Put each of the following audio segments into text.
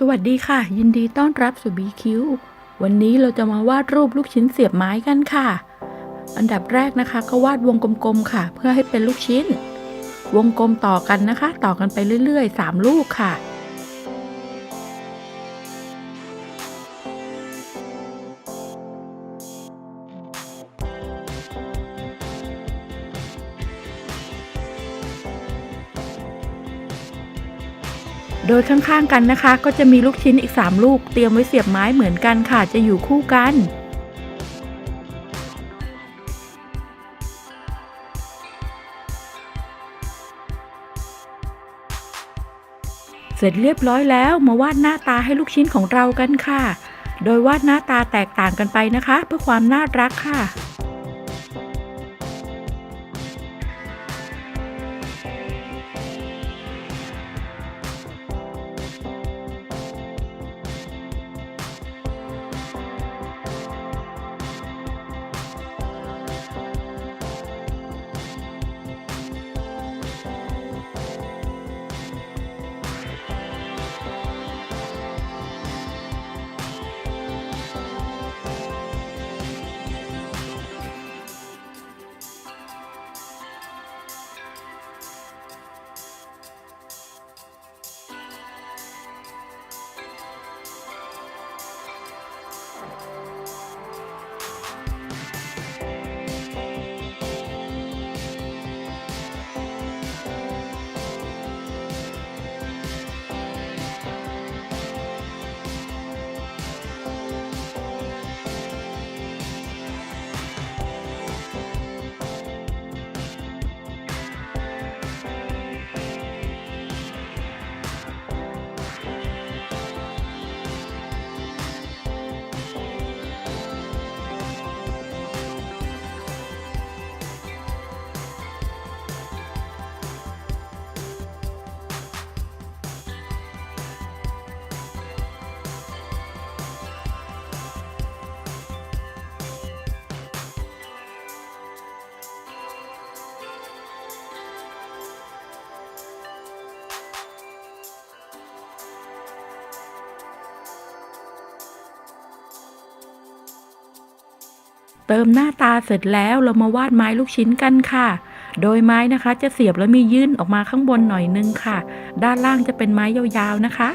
สวัสดีค่ะ ยินดีต้อนรับสู่ BQ วันนี้เราจะมาวาดรูปลูกชิ้นเสียบไม้กันค่ะ อันดับแรกนะคะ ก็วาดวงกลมๆค่ะ เพื่อให้เป็นลูกชิ้น วงกลมต่อกันนะคะ ต่อกันไปเรื่อยๆ 3 ลูกค่ะ โดยข้างๆกันนะคะ ก็จะมีลูกชิ้นอีก 3 ลูกเตรียมไว้เสียบไม้เหมือนกันค่ะ จะอยู่คู่กันเสร็จเรียบร้อยแล้วมาวาดหน้าตาให้ลูกชิ้นของเรากันค่ะ โดยวาดหน้าตาแตกต่างกันไปนะคะ เพื่อความน่ารักค่ะ เติมหน้าตาเสร็จแล้วเรามาวาดไม้ลูกชิ้นกันค่ะ โดยไม้นะคะจะเสียบแล้วมียื่นออกมาข้างบนหน่อยนึงค่ะ ด้านล่างจะเป็นไม้ยาวๆนะคะ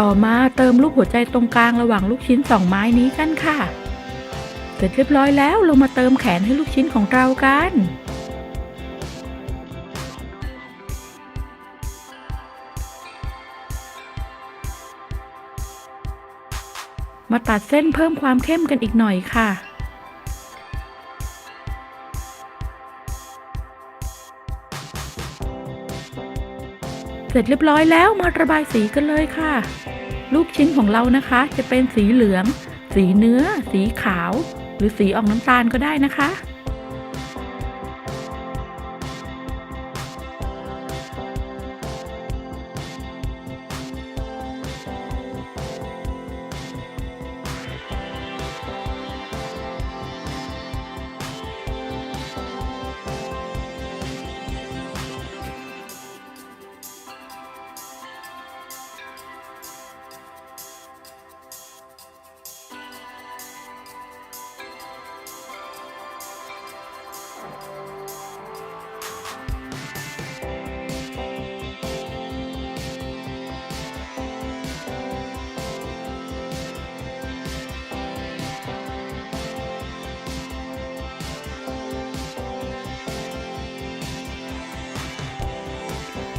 ต่อมาเติมรูปหัวใจตรงกลางระหว่างลูกชิ้นสองไม้นี้กันค่ะ ร็จเรียบร้อยแล้วเรามาเติมแขนให้ลูกชิ้นของเรากันมาตัดเส้นเพิ่มความเข้มกันอีกหน่อยค่ะ เสร็จเรียบร้อยแล้วมาระบายสีกันเลยค่ะ ลูกชิ้นของเรานะคะจะเป็นสีเหลือง สีเนื้อ สีขาว รือสีออกน้ำตาลก็ได้นะคะ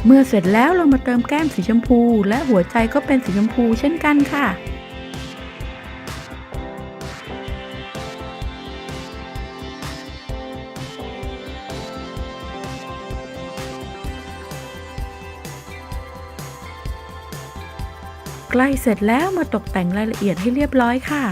เมื่อเสร็จแล้วเรามาเติมแก้มสีชมพู และหัวใจก็เป็นสีชมพูเช่นกันค่ะใกล้เสร็จแล้วมาตกแต่งรายละเอียดให้เรียบร้อยค่ะ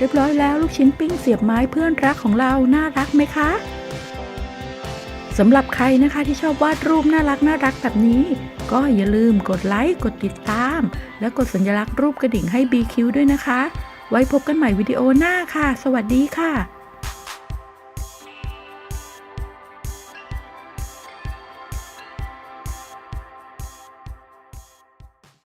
เรียบร้อยแล้วลูกชิ้นปิ้งเสียบไม้เพื่อนรักของเราน่ารักไหมคะ สำหรับใครนะคะที่ชอบวาดรูปน่ารักน่ารักแบบนี้ ก็อย่าลืมกดไลค์ กดติดตาม และกดสัญลักษณ์รูปกระดิ่งให้ BQ ด้วยนะคะ ไว้พบกันใหม่วิดีโอหน้าค่ะ สวัสดีค่ะ